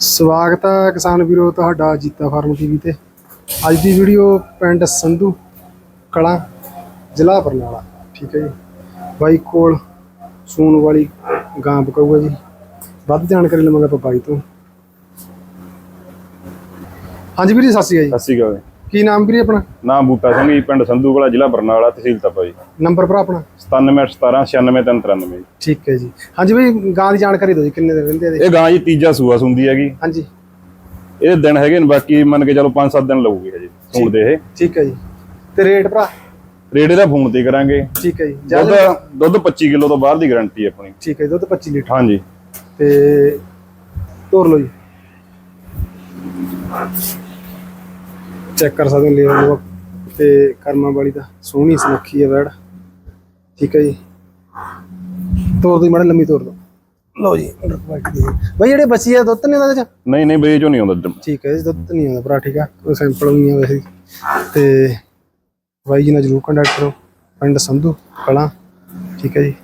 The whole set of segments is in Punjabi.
ਸਵਾਗਤ ਹੈ ਕਿਸਾਨ ਵੀਰੋ ਤੁਹਾਡਾ ਜੀਤਾ ਫਾਰਮ ਟੀਵੀ ਤੇ। ਅੱਜ ਦੀ ਵੀਡੀਓ ਪਿੰਡ ਸੰਧੂ ਕਲਾਂ, ਜ਼ਿਲ੍ਹਾ ਬਰਨਾਲਾ। ਠੀਕ ਹੈ ਜੀ। ਬਾਈ ਕੋਲ ਸੂਣ ਵਾਲੀ ਗਾਂ ਬਕਾਊਗਾ ਜੀ। ਵੱਧ ਜਾਣਕਾਰੀ ਲਵਾਂਗੇ ਆਪਾਂ ਬਾਈ ਤੋਂ। ਹਾਂਜੀ ਵੀਰੇ ਸਤਿ ਸ਼੍ਰੀ ਅਕਾਲ ਜੀ। ਸਤਿ ਸ਼੍ਰੀ ਅਕਾਲ। ਕੀ ਨਾਮ ਵੀਰੇ ਆਪਣਾ? ਨਾਮ ਬੂਟਾ ਸਿੰਘ ਜੀ ਪਿੰਡ ਸੰਧੂਵਾਲਾ ਜ਼ਿਲ੍ਹਾ ਬਰਨਾਲਾ ਤਹਿਸੀਲ ਤਪਾ ਜੀ। ਨੰਬਰ ਭਰਾ ਆਪਣਾ? 9717 ਠੀਕ ਹੈ ਜੀ। ਹਾਂਜੀ ਬਈ ਗਾਂ ਦੀ ਜਾਣਕਾਰੀ ਦਿਓ ਜੀ ਕਿੰਨੇ ਦਿਨ ਰਹਿੰਦੇ ਆ ਇਹ ਗਾਂ ਜੀ ਤੀਜਾ ਸੂਆ ਸੁੰਦੀ ਹੈਗੀ। ਹਾਂਜੀ। ਇਹਦੇ ਦਿਨ ਹੈਗੇ ਨੇ ਬਾਕੀ ਮੰਨ ਕੇ ਚਲੋ 5-7 ਦਿਨ ਲੱਗੂਗੇ ਹਜੇ ਸੂਣ ਦੇ ਇਹ। ਠੀਕ ਹੈ ਜੀ। ਤੇ ਰੇਟ ਭਰਾ? ਰੇਟ ਇਹਦਾ ਫੋਨ ਤੇ ਕਰਾਂਗੇ। ਠੀਕ ਹੈ ਜੀ। ਦੁੱਧ ਦੁੱਧ 25 ਕਿਲੋ ਤੋਂ ਬਾਹਰ ਦੀ ਗਾਰੰਟੀ ਆਪਣੀ। ਠੀਕ ਹੈ ਦੁੱਧ 25 ਲੀਟਰ। ਹਾਂਜੀ। ਤੇ ਤੋਰ ਲਓ ਜੀ। ਚੈੱਕ ਕਰ ਸਕਦੇ ਹੋ ਲੇਵਲ ਤੇ ਕਰਮਾਂ ਵਾਲੀ ਦਾ ਸੋਹਣੀ ਸੁਨੱਖੀ ਹੈ ਵੈੜ। ਠੀਕ ਹੈ ਜੀ। ਤੋਰ ਦੋ ਮਾੜਾ ਲੰਮੀ ਤੋਰ ਦੋ ਲਓ ਜੀ ਬਈ ਜਿਹੜੇ ਬੱਚੀ ਆ ਦੁੱਧ ਨਹੀਂ ਉਹਦੇ ਚ? ਨਹੀਂ ਨਹੀਂ ਬਈ ਚੋਂ ਨਹੀਂ ਆਉਂਦਾ ਠੀਕ ਹੈ ਜੀ ਦੁੱਧ ਨਹੀਂ ਆਉਂਦਾ ਭਰਾ ਠੀਕ ਆ। ਕੋਈ ਸੈਂਪਲ ਨਹੀਂ ਆ ਵੈਸੇ। ਤੇ ਬਾਈ ਜੀ ਨਾਲ ਜਰੂਰ ਕੰਟੈਕਟ ਕਰੋ। ਪਿੰਡ ਸੰਧੂ ਕਲਾਂ ਠੀਕ ਹੈ ਜੀ।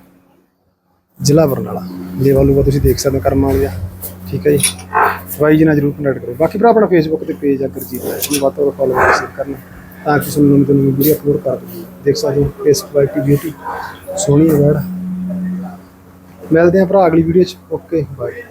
ਜ਼ਿਲ੍ਹਾ ਬਰਨਾਲਾ। ਲੇਵਾ ਲੂਗਾ ਤੁਸੀਂ ਦੇਖ ਸਕਦੇ ਹੋ ਕਰਮਾਂ ਵਾਲੀ ਦਾ ਠੀਕ ਹੈ ਜੀ। ਬਾਈ ਜੀ ਨਾਲ ਜਰੂਰ ਕੰਟੈਕਟ ਕਰੋ। ਬਾਕੀ ਭਰਾ, ਆਪਣਾ ਫੇਸਬੁੱਕ ਤੇ ਪੇਜ ਆ ਗੁਰਜੀਤ ਹੈ ਇਹਨੂੰ ਵੱਧ ਤੋਂ ਵੱਧ ਫੋਲੋ ਕਰੋ ਕਰਨਾ, ਤਾਂ ਕਿ ਤੁਹਾਨੂੰ ਨਵੀਂ ਤੋਂ ਨਵੀਂ ਵੀਡੀਓ ਅਪਲੋਡ ਕਰ ਦਈਏ ਦੇਖ ਸਕਦੇ ਹੋ ਫੇਸ ਕੁਆਲਿਟੀ ਬਿਊਟੀ ਸੋਹਣੀ ਹੈ ਵੈੜ। ਮਿਲਦੇ ਹਾਂ ਭਰਾ, ਅਗਲੀ ਵੀਡੀਓ ਚ। Okay bye